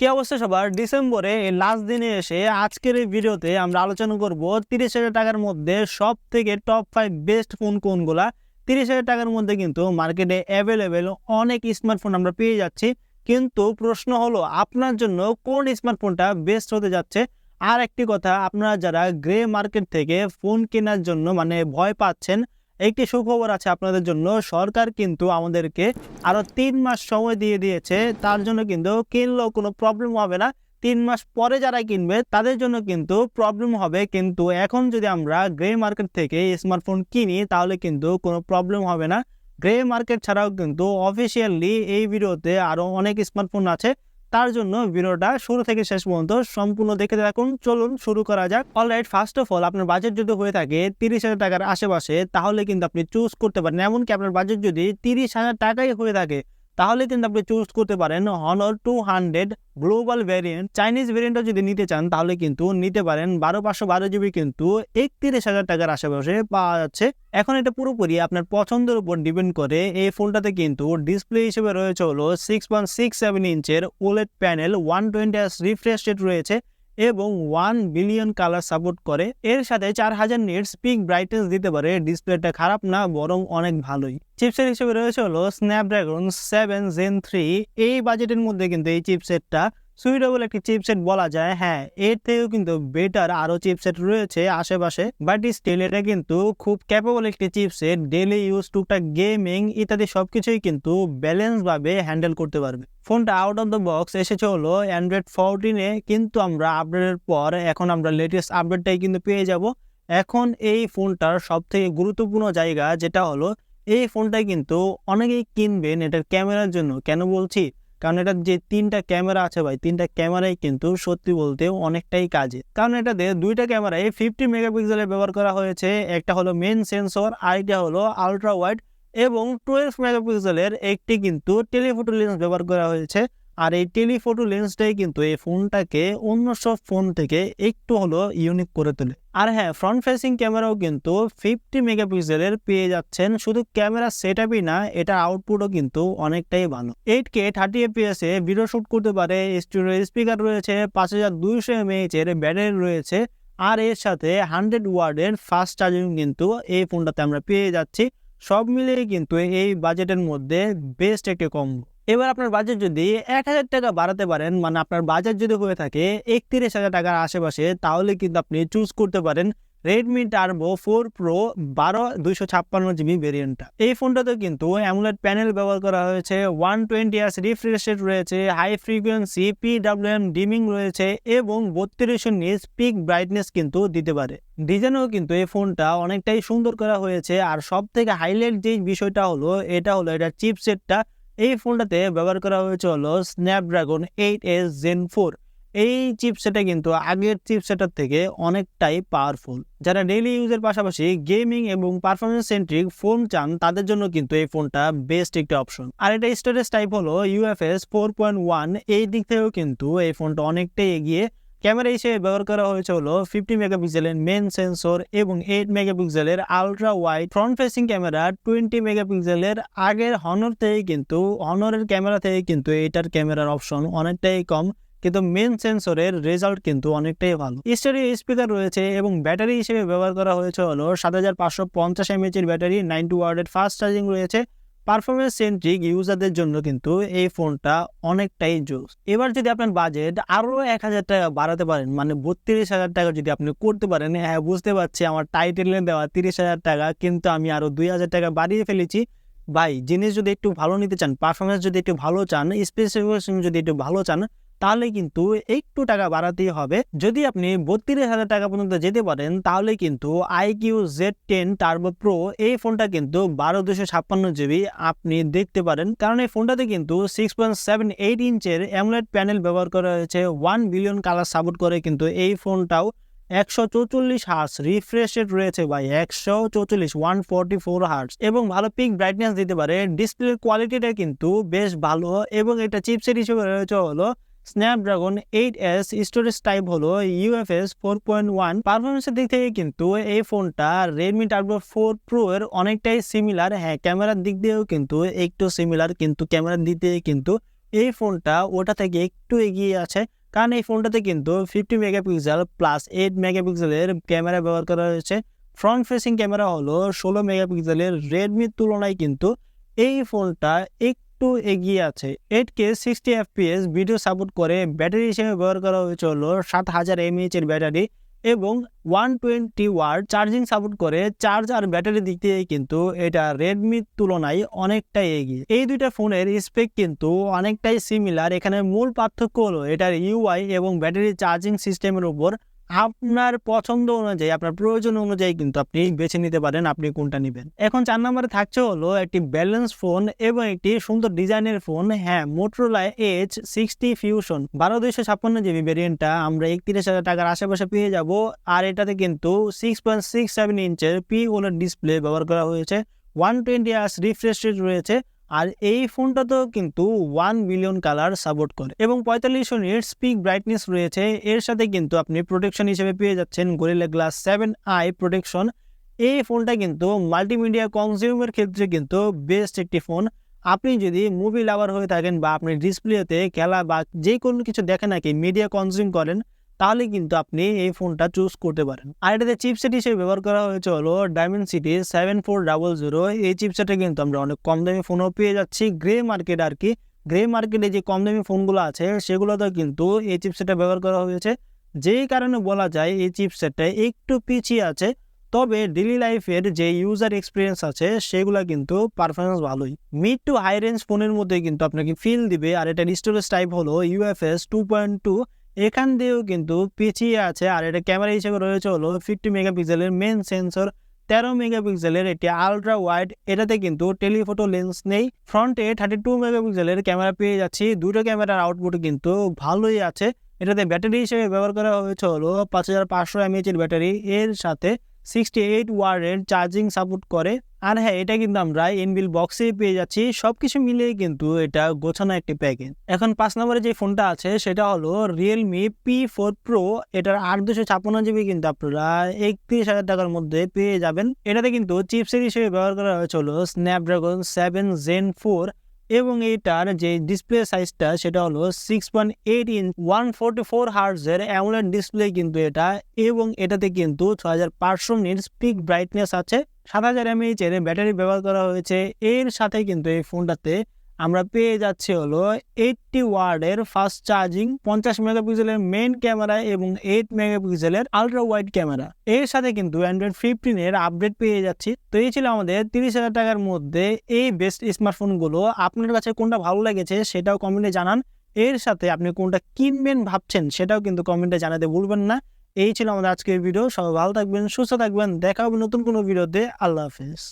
কি অবস্থা সবার? ডিসেম্বরে লাস্ট দিনে এসে আজকের এই ভিডিওতে আমরা আলোচনা করব তিরিশ হাজার টাকার মধ্যে সব থেকে টপ ফাইভ বেস্ট ফোন কোনগুলা? তিরিশ হাজার টাকার মধ্যে কিন্তু মার্কেটে অ্যাভেলেবেল অনেক স্মার্টফোন আমরা পেয়ে যাচ্ছি। কিন্তু প্রশ্ন হলো, আপনার জন্য কোন স্মার্টফোনটা বেস্ট হতে যাচ্ছে? আর একটি কথা, আপনারা যারা গ্রে মার্কেট থেকে ফোন কেনার জন্য মানে ভয় পাচ্ছেন একটি সুখবর আছে আপনাদের জন্য। সরকার কিন্তু আমাদেরকে আরও তিন মাস সময় দিয়ে দিয়েছে। তার জন্য কিন্তু কিনলেও কোনো প্রবলেম হবে না। তিন মাস পরে যারা কিনবে, তাদের জন্য কিন্তু প্রবলেম হবে। কিন্তু এখন যদি আমরা গ্রে মার্কেট থেকে স্মার্টফোন কিনি, তাহলে কিন্তু কোনো প্রবলেম হবে না। গ্রে মার্কেট ছাড়াও কিন্তু অফিসিয়ালি এই ভিডিওতে আরও অনেক স্মার্টফোন আছে। তার জন্য ভিডিওটা শুরু থেকে শেষ পর্যন্ত সম্পূর্ণ দেখে রাখুন চলুন শুরু করা যাক। অলরাইট ফার্স্ট অফ অল আপনার বাজেট যদি হয়ে থাকে তিরিশ হাজার টাকার আশেপাশে, তাহলে কিন্তু আপনি চুজ করতে পারেন। এমনকি আপনার বাজেট যদি তিরিশ হাজার টাকাই হয়ে থাকে তাহলে কিন্তু আপনি চুজ করতে পারেন Honor two hundred global variant Chinese ভ্যারিয়েন্টটা যদি নিতে চান, তাহলে কিন্তু নিতে পারেন বারো পাঁচশো বারো জিবি কিন্তু একত্রিশ হাজার টাকার আশেপাশে পাওয়া যাচ্ছে। এখন এটা পুরোপুরি আপনার পছন্দের উপর ডিপেন্ড করে। এই ফোনটাতে কিন্তু ডিসপ্লে হিসেবে রয়েছে হলো six point six seven ইঞ্চের OLED panel one twenty refresh rate রয়েছে। এবং ওয়ান বিলিয়ন কালার সাপোর্ট করে। এর সাথে চার হাজার নেট স্পিক ব্রাইটনেস দিতে পারে। ডিসপ্লেটা খারাপ না, বরং অনেক ভালোই। চিপসেট হিসেবে রয়েছে হলো স্ন্যাপড্রাগন সেভেন জেন থ্রি এই বাজেটের মধ্যে কিন্তু এই চিপসেটটা সুইটেবল একটি চিপসেট বলা যায়। হ্যাঁ এর থেকেও কিন্তু বেটার আরও চিপসেট রয়েছে আশেপাশে বাট স্টিল এটা কিন্তু খুব ক্যাপেবল একটি চিপসেট ডেলি ইউজ টুকটাক গেমিং ইত্যাদি সবকিছুই কিন্তু ব্যালেন্স ভাবে হ্যান্ডেল করতে পারবে। ফোনটা আউট অফ দ্য বক্স এসেছে হলো অ্যান্ড্রয়েড ফোরটিনে কিন্তু আমরা আপডেটের পর এখন আমরা লেটেস্ট আপডেটটাই কিন্তু পেয়ে যাব। এখন এই ফোনটার সব থেকে গুরুত্বপূর্ণ জায়গা যেটা হলো, এই ফোনটা কিন্তু অনেকেই কিনবেন এটার ক্যামেরার জন্য। কেন বলছি? কারণ এটা যে তিনটা ক্যামেরা আছে ভাই, তিনটা ক্যামেরাই কিন্তু সত্যি বলতে অনেকটাই কাজে। কারণ এটাতে দুইটা ক্যামেরায় ফিফটি মেগাপিক্সেলের ব্যবহার করা হয়েছে, একটা হলো মেন সেন্সর আরেকটা হলো আলট্রা ওয়াইড এবং টুয়েলভ মেগাপিক্সেলের একটি কিন্তু টেলিফোটো লেন্স ব্যবহার করা হয়েছে। আর এই টেলিফোটো লেন্সটাই কিন্তু এই ফোনটাকে অন্য সব ফোন থেকে একটু হলো ইউনিক করে তোলে। আর হ্যাঁ ফ্রন্ট ফেসিং ক্যামেরাও কিন্তু ফিফটি মেগাপিক্সেলের পেয়ে যাচ্ছেন। শুধু ক্যামেরা সেট আপই না, এটা আউটপুটও কিন্তু অনেকটাই ভালো। এইট কে থার্টি এফপিএস এ ভিডিও শ্যুট করতে পারে। স্টুডিও স্পিকার রয়েছে, পাঁচ হাজার দুইশো এমএইচ এর ব্যাটারি রয়েছে। আর এর সাথে হান্ড্রেড ওয়ার্ডের ফাস্ট চার্জিং কিন্তু এই ফোনটাতে আমরা পেয়ে যাচ্ছি। সব মিলিয়ে কিন্তু এই বাজেটের মধ্যে বেস্ট একটি কম্বো এবার আপনার বাজেট যদি এক হাজার টাকা বাড়াতে পারেন মানে আপনার বাজেট যদি হয়ে থাকে একত্রিশ হাজার টাকার আশেপাশে, তাহলে কিন্তু আপনি চুজ করতে পারেন রেডমি টার্বো ফোর প্রো বারো দুইশো ছাপ্পান্ন জিবি ভেরিয়েন্টটা এই ফোনটাতে কিন্তু অ্যামুলেট প্যানেল ব্যবহার করা হয়েছে ওয়ান টোয়েন্টি ইয়ার্স রিফ্রেশ রয়েছে হাই ফ্রিকোয়েন্সি পিডাব্লিউএম ডিমিং রয়েছে এবং বত্রিশশো নিচ পিক ব্রাইটনেস কিন্তু দিতে পারে। ডিজাইনেও কিন্তু এই ফোনটা অনেকটাই সুন্দর করা হয়েছে, আর সব থেকে হাইলাইট যে বিষয়টা হলো, এটা হলো এটা চিপসেটটা এই ফোনটাতে ব্যবহার করা হয়েছে হলো Snapdragon eight s gen four এই চিপসেটটা কিন্তু আগের চিপসেটার থেকে অনেকটাই পাওয়ারফুল যারা ডেইলি ইউজের পাশাপাশি গেমিং এবং পারফরমেন্স সেন্ট্রিক ফোন চান, তাদের জন্য কিন্তু এই ফোনটা বেস্ট একটি অপশন আর এটা স্টোরেজ টাইপ হলো ইউএফএস ফোর পয়েন্ট ওয়ান এই দিক থেকেও কিন্তু এই ফোনটা অনেকটাই এগিয়ে ক্যামেরা হিসেবে ব্যবহার করা হয়েছে হলো ফিফটি মেগাপিক্সেলের মেন সেন্সর এবং এইট মেগাপিক্সেলের ultra wide front facing camera twenty মেগাপিক্সেলের আগের হনর থেকে কিন্তু হনরের ক্যামেরা থেকে কিন্তু এটার ক্যামেরার অপশন অনেকটাই কম, কিন্তু মেন সেন্সরের রেজাল্ট কিন্তু অনেকটাই ভালো। স্টোরি স্পিকার রয়েছে এবং ব্যাটারি হিসেবে ব্যবহার করা হয়েছে হলো সাত হাজার পাঁচশো পঞ্চাশ এমএচ এর ব্যাটারি নাইনটি ওয়ার্ডের ফাস্ট চার্জিং রয়েছে পারফরমেন্স সেন্ট্রিক ইউজারদের জন্য কিন্তু এই ফোনটা অনেকটাই জোস এবার যদি আপনার বাজেট আরও এক হাজার টাকা বাড়াতে পারেন মানে বত্রিশ হাজার টাকা যদি আপনি করতে পারেন হ্যাঁ বুঝতে পারছি আমার টাইটেলে দেওয়া তিরিশ হাজার টাকা, কিন্তু আমি আরও দুই হাজার টাকা বাড়িয়ে ফেলেছি। ভাই, জিনিস যদি একটু ভালো নিতে চান পারফরমেন্স যদি একটু ভালো চান স্পেসিফিকেশন যদি একটু ভালো চান তাহলে কিন্তু একটু টাকা বাড়াতেই হবে। যদি আপনি বত্রিশ হাজার টাকা পর্যন্ত যেতে পারেন, তাহলে কিন্তু iQOO Z ten turbo pro এই ফোনটা কিন্তু বারো দুশো ছাপ্পান্ন জিবি আপনি দেখতে পারেন। কারণ এই ফোনটাতে কিন্তু সিক্স পয়েন্ট সেভেন এইট ইঞ্চের অ্যামলেট প্যানেল ব্যবহার করা হয়েছে। ওয়ান বিলিয়ন কালার সাপোর্ট করে কিন্তু এই ফোনটাও। একশো চৌচল্লিশ হার্স রিফ্রেশ রেট রয়েছে ভাই, একশো চৌচল্লিশ ওয়ান ফোরটি ফোর হার্স এবং ভালো পিক ব্রাইটনেস দিতে পারে। ডিসপ্লের কোয়ালিটিটা কিন্তু বেশ ভালো। এবং এটা চিপসেট হিসেবে রয়েছে হলো Snapdragon eight S storage type হলো ইউএফএস ফোর পয়েন্ট ওয়ান পারফরমেন্সের দিক থেকে কিন্তু এই ফোনটা রেডমি টার্বো ফোর প্রো এর অনেকটাই সিমিলার হ্যাঁ ক্যামেরার দিক দিয়েও কিন্তু একটু সিমিলার কিন্তু ক্যামেরার দিক দিয়ে কিন্তু এই ফোনটা ওটা থেকে একটু এগিয়ে আছে। কারণ এই ফোনটাতে কিন্তু ফিফটি মেগাপিক্সেল প্লাস এইট মেগাপিক্সেলের ক্যামেরা ব্যবহার করা হয়েছে। ফ্রন্ট ফেসিং ক্যামেরা হলো ষোলো মেগাপিক্সেলের রেডমির তুলনায় কিন্তু এই ফোনটা একটু এগিয়ে আছে। Eight K sixty FPS video support করে ব্যাটারি হিসেবে ব্যবহার করা হয়েছে হলো সাত হাজার এমএইচ এর ব্যাটারি এবং one twenty watt charging support করে চার্জ আর ব্যাটারি দিক থেকে কিন্তু এটা রেডমির তুলনায় অনেকটাই এগিয়ে। এই দুইটা ফোনের স্পেক কিন্তু অনেকটাই সিমিলার এখানে মূল পার্থক্য হলো এটার ইউআই এবং ব্যাটারি চার্জিং সিস্টেমের উপর আপনার পছন্দ অনুযায়ী, আপনার প্রয়োজন অনুযায়ী কিন্তু আপনি বেছে নিতে পারেন, আপনি কোনটা নেবেন। এখন চার নম্বরে থাকছে হলো একটি ব্যালেন্স ফোন এবং একটি সুন্দর ডিজাইনের ফোন হ্যাঁ মোটরোলা এইচ সিক্সটি ফিউশন বারো দুইশো ছাপ্পান্ন জিবি ভেরিয়েন্টটা আমরা একত্রিশ হাজার টাকার আশেপাশে পেয়ে যাব, আর এটাতে কিন্তু সিক্স পয়েন্ট সিক্স সেভেন ইঞ্চের পি ওলের ডিসপ্লে ব্যবহার করা হয়েছে। One twenty hertz refresh rate রয়েছে। আর এই ফোনটাতেও কিন্তু ওয়ান বিলিয়ন কালার সাপোর্ট করে। এবং পঁয়তাল্লিশ নিট স্পিক ব্রাইটনেস রয়েছে, এর সাথে কিন্তু আপনি প্রোটেকশন হিসেবে পেয়ে যাচ্ছেন Gorilla Glass seven i protection এই ফোনটা কিন্তু মাল্টিমিডিয়া কনজিউমের ক্ষেত্রে কিন্তু বেস্ট একটি ফোন আপনি যদি মুভি লাভার হয়ে থাকেন বা আপনি ডিসপ্লেতে খেলা বা যে কোনো কিছু দেখেন নাকি মিডিয়া কনজিউম করেন তাহলে কিন্তু আপনি এই ফোনটা চুজ করতে পারেন। আর এটাতে চিপসেট হিসেবে ব্যবহার করা হয়েছে হলো Dimensity seven four double zero এই চিপসেটে কিন্তু আমরা অনেক কম দামি ফোনও পেয়ে যাচ্ছি। গ্রে মার্কেট আর কি গ্রে মার্কেটে যে কম দামি ফোনগুলো আছে, সেগুলোতে কিন্তু এই চিপসেটটা ব্যবহার করা হয়েছে। যেই কারণে বলা যায় এই চিপসেটটা একটু পিছিয়ে আছে, তবে ডেলি লাইফের যে ইউজার এক্সপিরিয়েন্স আছে, সেগুলো কিন্তু পারফরমেন্স ভালোই। মিড টু হাই রেঞ্জ ফোনের মধ্যে কিন্তু আপনাকে ফিল দিবে। আর এটার স্টোরেজ টাইপ হলো ইউএফএস টু পয়েন্ট টু এখান দিয়েও কিন্তু পিছিয়ে আছে, আর এটা ক্যামেরা হিসেবে রয়েছে হলো ফিফটি মেগাপিক্সেলের মেন সেন্সর তেরো মেগাপিক্সেলের একটি আলট্রা ওয়াইড এটাতে কিন্তু টেলিফোটো লেন্স নেই ফ্রন্টে থার্টি টু মেগাপিক্সেলের ক্যামেরা পেয়ে যাচ্ছি। দুটো ক্যামেরার আউটপুট কিন্তু ভালোই আছে। এটাতে ব্যাটারি হিসেবে ব্যবহার করা হয়েছে হলো পাঁচ হাজার পাঁচশো এমএচের ব্যাটারি এর সাথে সিক্সটি এইট ওয়ার্ডের চার্জিং সাপোর্ট করে। আর হ্যাঁ এটা কিন্তু আমরা ইনবিল বক্সে পেয়ে যাচ্ছি। সবকিছু মিলিয়ে কিন্তু এটা গোছানো একটি প্যাকেজ এখন পাঁচ নম্বরে যে ফোনটা আছে, সেটা হলো রিয়েলমি পি ফোর প্রো এটার আট দুশো ছাপ্পান্ন জিবি কিন্তু আপনারা একত্রিশ হাজার টাকার মধ্যে পেয়ে যাবেন। এটাতে কিন্তু চিপসের হিসেবে ব্যবহার করা হয়েছে হলো স্ন্যাপড্রাগন সেভেন জেন ফোর এবং এইটার যে ডিসপ্লে সাইজটা সেটা হলো six point eight inch one forty four হার্জের AMOLED display কিন্তু এটা। এবং এটাতে কিন্তু ছ হাজার পাঁচশো মিনিট স্পিক ব্রাইটনেস আছে। সাত হাজার এমএইচ এর ব্যাটারি ব্যবহার করা হয়েছে। এর সাথে কিন্তু এই ফোনটাতে আমরা পেয়ে যাচ্ছি হলো এইটটি ওয়ার্ডের ফাস্ট চার্জিং পঞ্চাশ মেগাপিক্সেলের মেইন ক্যামেরা এবং এইট মেগাপিক্সেলের আলট্রা ওয়াইড ক্যামেরা এর সাথে কিন্তু অ্যান্ড্রয়েড ফিফটিনের আপডেট পেয়ে যাচ্ছি। তো এই ছিল আমাদের তিরিশ হাজার টাকার মধ্যে এই বেস্ট স্মার্টফোনগুলো আপনার কাছে কোনটা ভালো লেগেছে সেটাও কমেন্টে জানান। এর সাথে আপনি কোনটা কিনবেন ভাবছেন সেটাও কিন্তু কমেন্টে জানাতে ভুলবেন না। এই ছিল আমাদের আজকের ভিডিও সবাই ভালো থাকবেন, সুস্থ থাকবেন। দেখা হবে নতুন কোনো ভিডিওতে আল্লাহ হাফেজ।